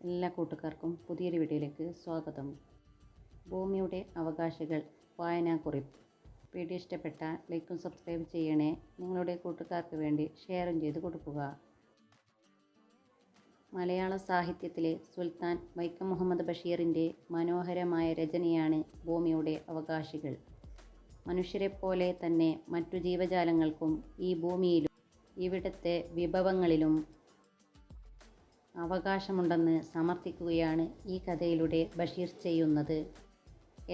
എല്ലാ കൂട്ടുകാർക്കും പുതിയൊരു വീഡിയോയിലേക്ക് സ്വാഗതം. ഭൂമിയുടെ അവകാശികൾ വായനാക്കുറിപ്പ്. വീഡിയോ ഇഷ്ടപ്പെട്ട ലൈക്കും സബ്സ്ക്രൈബ് ചെയ്യണേ. നിങ്ങളുടെ കൂട്ടുകാർക്ക് വേണ്ടി ഷെയറും ചെയ്ത് കൊടുക്കുക. മലയാള സാഹിത്യത്തിലെ സുൽത്താൻ വൈക്കം മുഹമ്മദ് ബഷീറിന്റെ മനോഹരമായ രചനയാണ് ഭൂമിയുടെ അവകാശികൾ. മനുഷ്യരെപ്പോലെ തന്നെ മറ്റു ജീവജാലങ്ങൾക്കും ഈ ഭൂമിയിലും ഇവിടുത്തെ വിഭവങ്ങളിലും അവകാശമുണ്ടെന്ന് സമർത്ഥിക്കുകയാണ് ഈ കഥയിലൂടെ ബഷീർ ചെയ്യുന്നത്.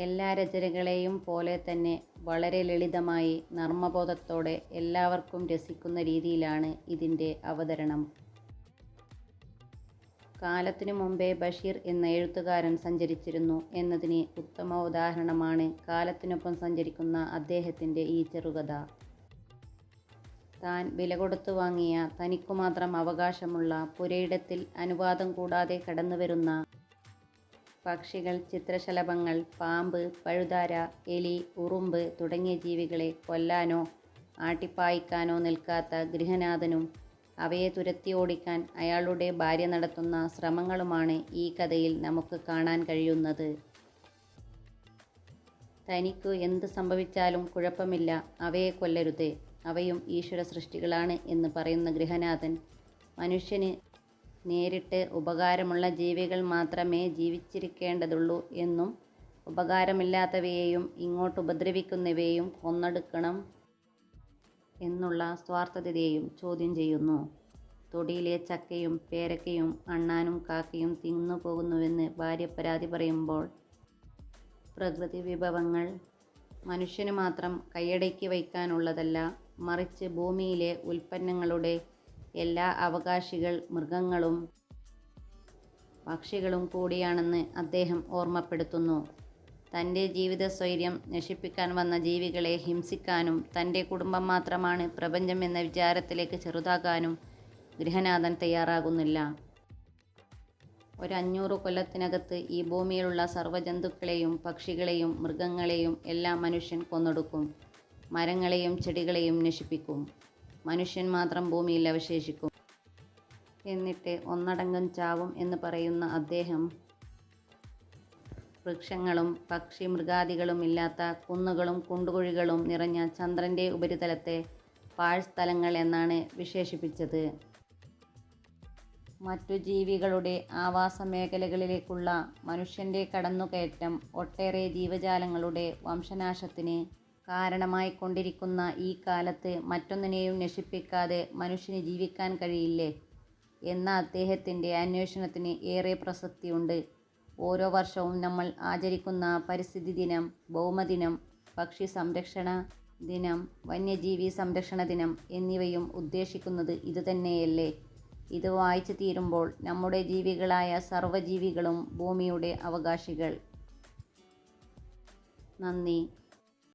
എല്ലാ രചനകളെയും പോലെ തന്നെ വളരെ ലളിതമായി നർമ്മബോധത്തോടെ എല്ലാവർക്കും രസിക്കുന്ന രീതിയിലാണ് ഇതിന്റെ അവതരണം. കാലത്തിനു മുമ്പേ ബഷീർ എന്ന എഴുത്തുകാരൻ സഞ്ചരിച്ചിരുന്നു എന്നതിന് ഉത്തമ ഉദാഹരണമാണ് കാലത്തിനൊപ്പം സഞ്ചരിക്കുന്ന അദ്ദേഹത്തിന്റെ ഈ ചെറുകഥ. താൻ വില കൊടുത്തു വാങ്ങിയ തനിക്കു മാത്രം അവകാശമുള്ള പുരയിടത്തിൽ അനുവാദം കൂടാതെ കടന്നുവരുന്ന പക്ഷികൾ ചിത്രശലഭങ്ങൾ പാമ്പ് പഴുതാര എലി ഉറുമ്പ് തുടങ്ങിയ ജീവികളെ കൊല്ലാനോ ആട്ടിപ്പായിക്കാനോ നിൽക്കാത്ത ഗൃഹനാഥനും അവയെ തുരത്തി ഓടിക്കാൻ അയാളുടെ ഭാര്യ നടത്തുന്ന ശ്രമങ്ങളുമാണ് ഈ കഥയിൽ നമുക്ക് കാണാൻ കഴിയുന്നത്. തനിക്ക് എന്ത് സംഭവിച്ചാലും കുഴപ്പമില്ല അവയെ കൊല്ലരുത്. അവയും ഈശ്വര സൃഷ്ടികളാണ് എന്ന് പറയുന്ന ഗൃഹനാഥൻ. മനുഷ്യന് നേരിട്ട് ഉപകാരമുള്ള ജീവികൾ മാത്രമേ ജീവിച്ചിരിക്കേണ്ടതുള്ളൂ എന്നും ഉപകാരമില്ലാത്തവയെയും ഇങ്ങോട്ട് ഉപദ്രവിക്കുന്നവയെയും കൊന്നെടുക്കണം എന്നുള്ള സ്വാർത്ഥതയെയും ചോദ്യം ചെയ്യുന്നു. തൊടിയിലെ ചക്കയും പേരക്കയും അണ്ണാനും കാക്കയും തിന്നു പോകുന്നുവെന്ന് ഭാര്യ പരാതി പറയുമ്പോൾ പ്രകൃതി വിഭവങ്ങൾ മനുഷ്യന് മാത്രം കൈയടക്കി വയ്ക്കാനുള്ളതല്ല മറിച്ച് ഭൂമിയിലെ ഉൽപ്പന്നങ്ങളുടെ എല്ലാ അവകാശികൾ മൃഗങ്ങളും പക്ഷികളും കൂടിയാണെന്ന് അദ്ദേഹം ഓർമ്മപ്പെടുത്തുന്നു. തന്റെ ജീവിത സ്വൈര്യം നശിപ്പിക്കാൻ വന്ന ജീവികളെ ഹിംസിക്കാനും തന്റെ കുടുംബം മാത്രമാണ് പ്രപഞ്ചം എന്ന വിചാരത്തിലേക്ക് ചെറുതാകാനും ഗൃഹനാഥൻ തയ്യാറാകുന്നില്ല. ഒരഞ്ഞൂറ് കൊല്ലത്തിനകത്ത് ഈ ഭൂമിയിലുള്ള സർവജന്തുക്കളെയും പക്ഷികളെയും മൃഗങ്ങളെയും എല്ലാം മനുഷ്യൻ കൊന്നൊടുക്കും. മരങ്ങളെയും ചെടികളെയും നശിപ്പിക്കും. മനുഷ്യൻ മാത്രം ഭൂമിയിൽ അവശേഷിക്കും. എന്നിട്ട് ഒന്നടങ്കം ചാവും എന്ന് പറയുന്ന അദ്ദേഹം വൃക്ഷങ്ങളും പക്ഷി മൃഗാദികളും ഇല്ലാത്ത കുന്നുകളും കുണ്ടുകുഴികളും നിറഞ്ഞ ചന്ദ്രന്റെ ഉപരിതലത്തെ പാഴ്സ്ഥലങ്ങൾ എന്നാണ് വിശേഷിപ്പിച്ചത്. മറ്റു ജീവികളുടെ ആവാസ മേഖലകളിലേക്കുള്ള മനുഷ്യന്റെ കടന്നുകയറ്റം ഒട്ടേറെ ജീവജാലങ്ങളുടെ വംശനാശത്തിന് കാരണമായി കൊണ്ടിരിക്കുന്ന ഈ കാലത്ത് മറ്റൊന്നിനെയും നശിപ്പിക്കാതെ മനുഷ്യന് ജീവിക്കാൻ കഴിയില്ലേ? എന്ന അദ്ദേഹത്തിന്റെ അന്വേഷണത്തിന് ഏറെ പ്രസക്തിയുണ്ട്. ഓരോ വർഷവും നമ്മൾ ആചരിക്കുന്ന പരിസ്ഥിതി ദിനം ഭൗമദിനം പക്ഷി സംരക്ഷണ ദിനം വന്യജീവി സംരക്ഷണ ദിനം എന്നിവയും ഉദ്ദേശിക്കുന്നത് ഇതുതന്നെയല്ലേ ഇത് വായിച്ചു തീരുമ്പോൾ നമ്മുടെ ജീവികളായ സർവജീവികളും ഭൂമിയുടെ അവകാശികൾ. നന്ദി.